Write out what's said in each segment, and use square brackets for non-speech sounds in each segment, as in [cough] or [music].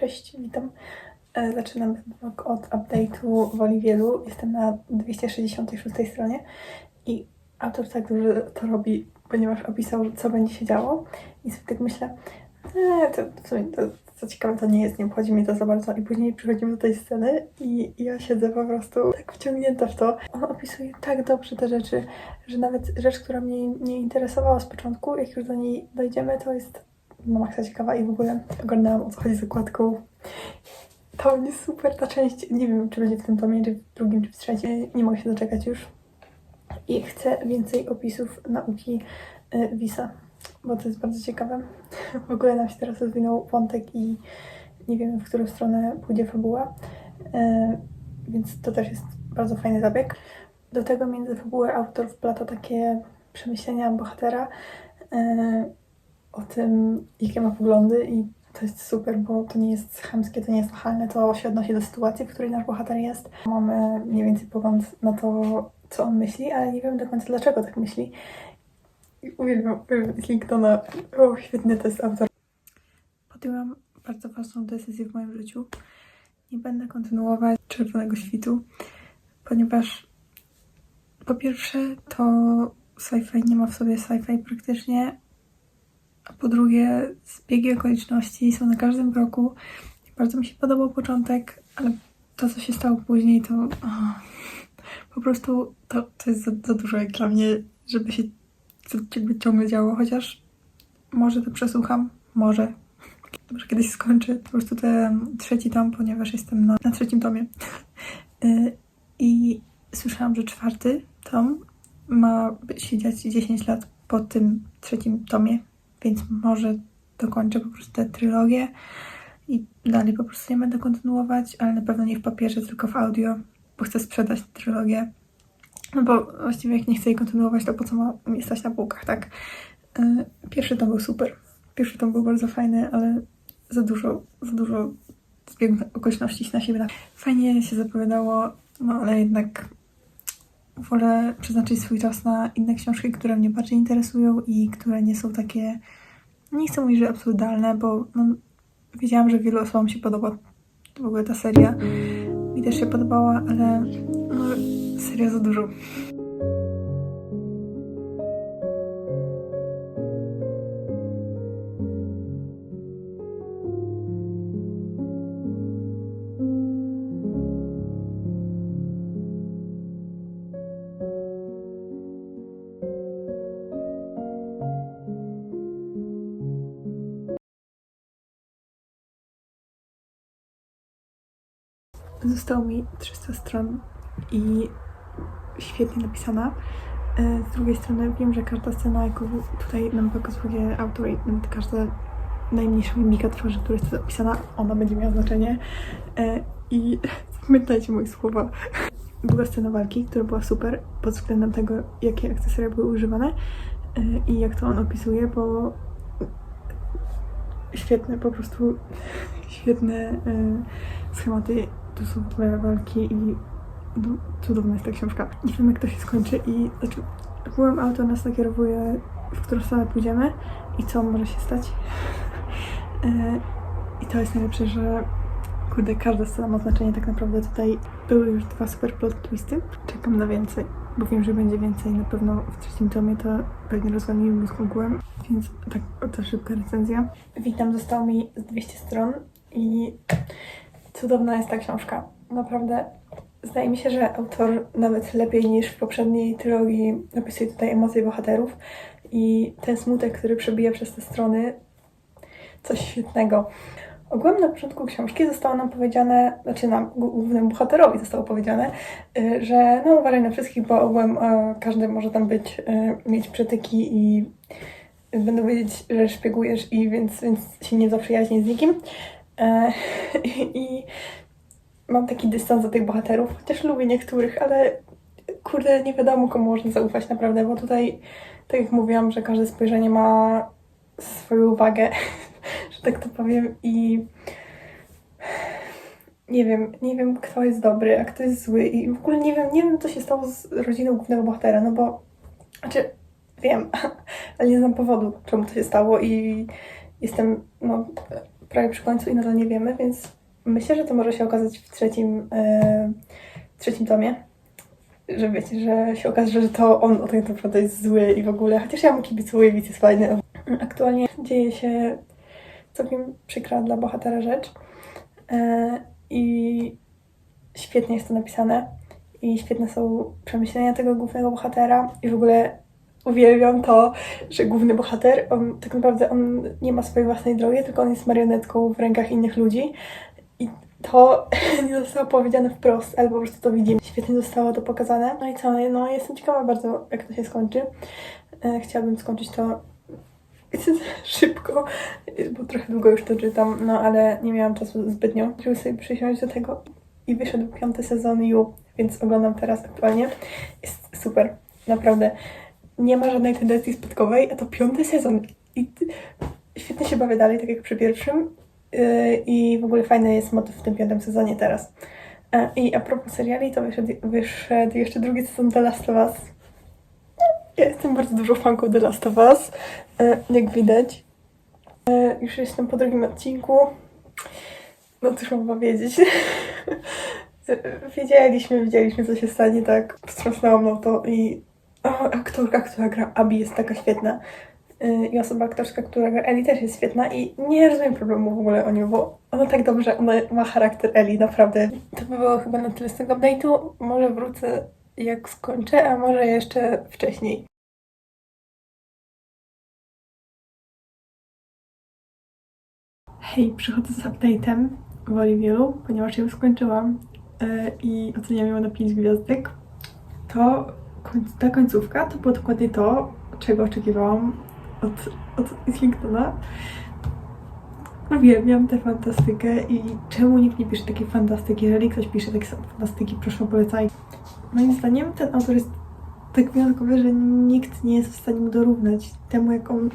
Cześć, witam. E, Zaczynam ten od update'u Woli Wielu. Jestem na 266 stronie i autor tak dużo to robi, ponieważ opisał, co będzie się działo. I sobie tak myślę, e, to to, co ciekawe, to nie jest, nie obchodzi mnie to za bardzo. I później przychodzimy do tej sceny i ja siedzę po prostu tak wciągnięta w to. On opisuje tak dobrze te rzeczy, że nawet rzecz, która mnie nie interesowała z początku, jak już do niej dojdziemy, to jest no maksa ciekawa i w ogóle oglądałam o co chodzi z okładką. To jest super ta część. Nie wiem, czy będzie w tym tomie, czy w drugim, czy w trzecim. Nie mogę się doczekać już. I chcę więcej opisów nauki y, Wisa, bo to jest bardzo ciekawe. W ogóle nam się teraz rozwinął wątek i nie wiemy, w którą stronę pójdzie fabuła. Y, więc to też jest bardzo fajny zabieg. Do tego między fabułę autor wplata takie przemyślenia bohatera y, o tym, jakie ma poglądy i to jest super, bo to nie jest chamskie, to nie jest nachalne, to się odnosi do sytuacji, w której nasz bohater jest. Mamy mniej więcej pogląd na to, co on myśli, ale nie wiem do końca dlaczego tak myśli. Uwielbiam, Linkedona. O, świetny to jest autor. Podjęłam bardzo ważną decyzję w moim życiu. Nie będę kontynuować Czerwonego Świtu, ponieważ po pierwsze to sci-fi nie ma w sobie sci-fi praktycznie, a po drugie, zbiegi okoliczności są na każdym kroku. Bardzo mi się podobał początek, ale to, co się stało później, to ah, po prostu to, to jest za, za dużo jak dla mnie, żeby się jakby ciągle działo, chociaż może to przesłucham, może. Może kiedyś skończę po prostu ten trzeci tom, ponieważ jestem na, na trzecim tomie. Y, I słyszałam, że czwarty tom ma się dziać 10 lat po tym trzecim tomie, więc może dokończę po prostu tę trylogię i dalej po prostu nie będę kontynuować, ale na pewno nie w papierze, tylko w audio, bo chcę sprzedać tę trylogię. No bo właściwie jak nie chcę jej kontynuować, to po co ma mi stać na półkach, tak? Yy, Pierwszy tom był super. Pierwszy tom był bardzo fajny, ale za dużo, za dużo zbiegów okoliczności na siebie. Fajnie się zapowiadało, no ale jednak wolę przeznaczyć swój czas na inne książki, które mnie bardziej interesują i które nie są takie, nie chcę mówić, że absurdalne, bo no, wiedziałam, że wielu osobom się podoba w ogóle ta seria. Mi też się podobała, ale no, seria za dużo. Zostało mi 300 stron i świetnie napisana. E, Z drugiej strony wiem, że każda scena, jaką tutaj nam pokazuje autor i każda najmniejsza mimika twarzy, która jest opisana, ona będzie miała znaczenie. E, I [laughs] pamiętajcie moje słowa. Była scena walki, która była super pod względem tego, jakie akcesoria były używane e, i jak to on opisuje, bo świetne, po prostu [laughs] świetne schematy to są twoje walki i no, cudowna jest ta książka. Nie wiem jak to się skończy i znaczy wpływem autor nas nakierowuje w którą stronę pójdziemy i co może się stać. [laughs] E, I to jest najlepsze, że kurde, każda scena ma znaczenie tak naprawdę. Tutaj były już dwa super plot twisty. Czekam na więcej, bo wiem, że będzie więcej. Na pewno w trzecim tomie to pewnie rozwali mi mózg ogółem, więc tak oto szybka recenzja. Witam, zostało mi z 200 stron i cudowna jest ta książka. Naprawdę zdaje mi się, że autor nawet lepiej niż w poprzedniej trylogii opisuje tutaj emocje bohaterów i ten smutek, który przebija przez te strony, coś świetnego. Ogółem na początku książki zostało nam powiedziane, znaczy nam, głównemu bohaterowi zostało powiedziane, y, że no uważaj na wszystkich, bo ogółem e, każdy może tam być, y, mieć przytyki i będą wiedzieć, że szpiegujesz i więc, więc się nie zaprzyjaźni z nikim. E, [laughs] I mam taki dystans do tych bohaterów, chociaż lubię niektórych, ale kurde, nie wiadomo komu można zaufać naprawdę, bo tutaj, tak jak mówiłam, że każde spojrzenie ma swoją wagę, [laughs] że tak to powiem i nie wiem, nie wiem kto jest dobry, a kto jest zły i w ogóle nie wiem, nie wiem co się stało z rodziną głównego bohatera, no bo znaczy wiem, [laughs] ale nie znam powodu, czemu to się stało i jestem no prawie przy końcu i nadal nie wiemy, więc myślę, że to może się okazać w trzecim, e, trzecim tomie. Że wiecie, że się okaże, że to on o tak naprawdę jest zły i w ogóle, chociaż ja mu kibicuję, widz jest fajny. Aktualnie dzieje się całkiem przykra dla bohatera rzecz e, i świetnie jest to napisane i świetne są przemyślenia tego głównego bohatera i w ogóle uwielbiam to, że główny bohater, on tak naprawdę on nie ma swojej własnej drogi, tylko on jest marionetką w rękach innych ludzi i to [laughs] nie zostało powiedziane wprost, ale po prostu to widzimy. Świetnie zostało to pokazane. No i co, no jestem ciekawa bardzo, jak to się skończy. E, Chciałabym skończyć to [laughs] szybko, bo trochę długo już to czytam, no ale nie miałam czasu zbytnio, żeby sobie przysiąść do tego. I wyszedł piąty sezon You, więc oglądam teraz aktualnie. Jest super, naprawdę. Nie ma żadnej tendencji spadkowej, a to piąty sezon. I świetnie się bawię dalej, tak jak przy pierwszym. Yy, I w ogóle fajny jest motyw w tym piątym sezonie teraz. E, I a propos seriali, to wyszedł, wyszedł jeszcze drugi sezon The Last of Us. Ja jestem bardzo dużą fanką The Last of Us, e, jak widać. E, Już jestem po drugim odcinku. No cóż mam powiedzieć. [laughs] Wiedzieliśmy, wiedzieliśmy co się stanie, tak wstrząsnęło mną to i aktorka, która gra Abby jest taka świetna. E, I osoba aktorska, która gra Ellie też jest świetna i nie rozumiem problemu w ogóle o nią, bo ona tak dobrze, ona ma charakter Ellie, naprawdę. To by było chyba na tyle z tego update'u. Może wrócę jak skończę, a może jeszcze wcześniej. Hej, przychodzę z update'em woli wielu, ponieważ już skończyłam e, i oceniam ją na 5 gwiazdek. To ta końcówka to było dokładnie to, czego oczekiwałam od, od Islingtona. Uwielbiam tę fantastykę i czemu nikt nie pisze takiej fantastyki? Jeżeli ktoś pisze takie fantastyki, proszę polecaj. Moim zdaniem ten autor jest tak wyjątkowy, że nikt nie jest w stanie mu dorównać temu, jak on,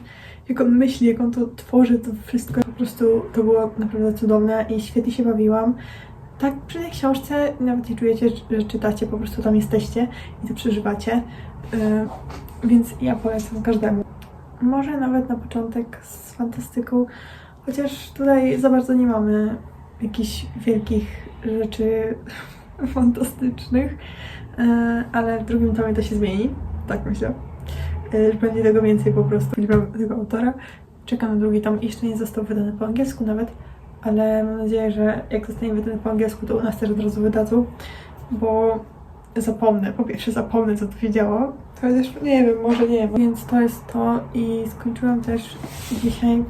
jak on myśli, jak on to tworzy, to wszystko. Po prostu to było naprawdę cudowne i świetnie się bawiłam. Tak przy tej książce nawet nie czujecie, że czytacie, po prostu tam jesteście i to przeżywacie. Yy, więc ja polecam każdemu. Może nawet na początek z fantastyką, chociaż tutaj za bardzo nie mamy jakichś wielkich rzeczy [laughs] fantastycznych, e, ale w drugim tomie to się zmieni, tak myślę. E, że Będzie tego więcej po prostu liczbę tego autora. Czekam na drugi tom, jeszcze nie został wydany po angielsku nawet, ale mam nadzieję, że jak zostanie wydany po angielsku, to u nas też od razu wydadzą, bo zapomnę, po pierwsze zapomnę, co tu się działo, chociaż nie wiem, może nie wiem. Więc to jest to i skończyłam też dzisiaj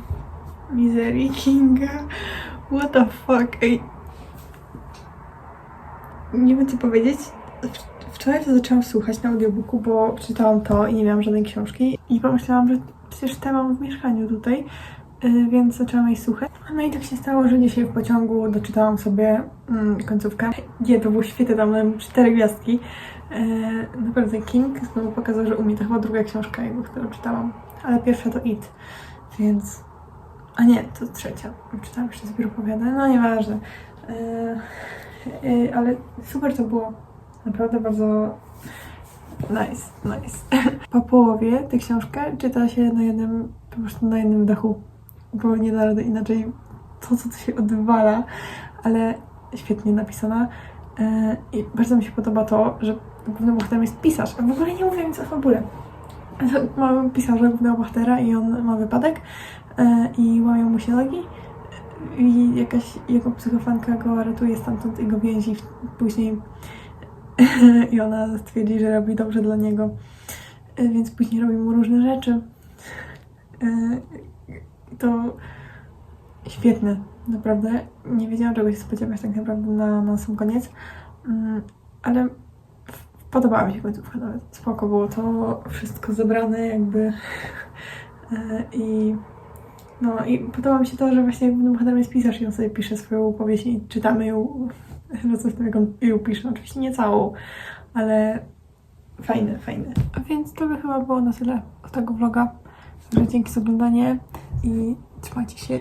Misery Kinga. What the fuck, ej. Nie wiem co powiedzieć. Wczoraj to zaczęłam słuchać na audiobooku, bo czytałam to i nie miałam żadnej książki. I pomyślałam, że przecież te mam w mieszkaniu tutaj, więc zaczęłam jej słuchać. No i tak się stało, że dzisiaj w pociągu doczytałam sobie mm, końcówkę. Nie, to było świetne, tam miałem cztery gwiazdki. E, naprawdę King znowu pokazał, że umie. To chyba druga książka jego, którą czytałam. Ale pierwsza to It, więc... A nie, to trzecia. Czytałam jeszcze zbiór opowiadań, no nieważne. E, ale super to było. Naprawdę bardzo nice, nice. [laughs] Po połowie tę książkę czyta się na jednym, po prostu na jednym dachu, bo nie da rady inaczej to, co tu się odwala, ale świetnie napisana. E, I bardzo mi się podoba to, że głównym bohaterem jest pisarz, a w ogóle nie mówię nic o fabule. [laughs] Mamy pisarza głównego bohatera i on ma wypadek e, i łamią mu się nogi i jakaś jego psychofanka go ratuje stamtąd i go więzi później [laughs] i ona stwierdzi, że robi dobrze dla niego, E, więc później robi mu różne rzeczy. To świetne, naprawdę. Nie wiedziałam czego się spodziewać tak naprawdę na, na sam koniec, Mm, ale podobała mi się końcówka nawet. Spoko było to wszystko zebrane jakby [laughs] E, i no i podoba mi się to, że właśnie głównym bohaterem jest pisarz i on sobie pisze swoją powieść i czytamy ją razem z tym, jak on ją pisze. Oczywiście nie całą, ale fajne, fajne. A więc to by chyba było na tyle z tego vloga. Także dzięki za oglądanie i trzymajcie się.